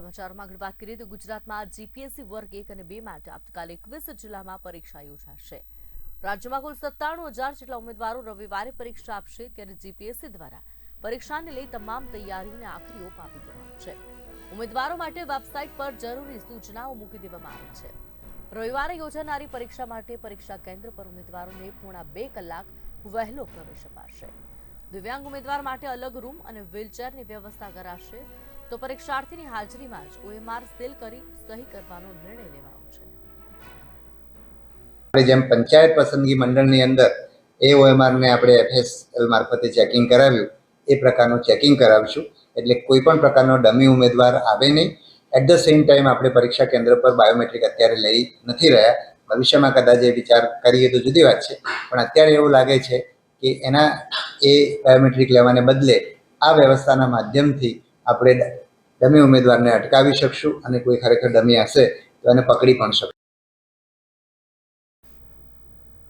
સમાચારમાં આગળ વાત કરીએ તો ગુજરાતમાં જીપીએસસી વર્ગ એક અને બે માટે આવતીકાલે એકવીસ જિલ્લામાં પરીક્ષા યોજાશે. રાજ્યમાં કુલ સત્તાણું હજાર જેટલા ઉમેદવારો રવિવારે પરીક્ષા આપશે ત્યારે જીપીએસસી દ્વારા પરીક્ષાને લઈ તમામ તૈયારીઓને આખરી ઓપ આપી દેવાનો છે. ઉમેદવારો માટે વેબસાઇટ પર જરૂરી સૂચનાઓ મૂકી દેવામાં આવી છે. રવિવારે યોજાનારી પરીક્ષા માટે પરીક્ષા કેન્દ્ર પર ઉમેદવારોને પોણા બે કલાક વહેલો પ્રવેશ અપાશે. દિવ્યાંગ ઉમેદવાર માટે અલગ રૂમ અને વ્હીલચેરની વ્યવસ્થા કરાશે. તો પરીક્ષાર્થીની હાજરીમાં જ ઓએમઆર સીલ કરી સહી કરવાનો નિર્ણય લેવાયો છે. જેમ પંચાયત પસંદગી મંડળની અંદર એ ઓએમઆરને આપણે એફએસએલ મારફતે ચેકિંગ કરાવ્યું. એ પ્રકારનું ચેકિંગ કરાવીશું. એટલે કોઈ પણ પ્રકારનો ડમી ઉમેદવાર આવે નહીં. એટ ધ સેમ ટાઈમ આપણે પરીક્ષા કેન્દ્ર પર બાયોમેટ્રિક અત્યારે લઈ નથી રહ્યા. ભવિષ્યમાં કદાચ એ વિચાર કરીએ તો જુદી વાત છે. પણ અત્યારે એવું લાગે છે કે એના એ બાયોમેટ્રિક લેવાને બદલે આ વ્યવસ્થાના માધ્યમથી આપણે ડમી ઉમેદવારને અટકાવી શકશું અને કોઈ ખરેખર ડમી હશે તો એને પકડી પણ શકશું.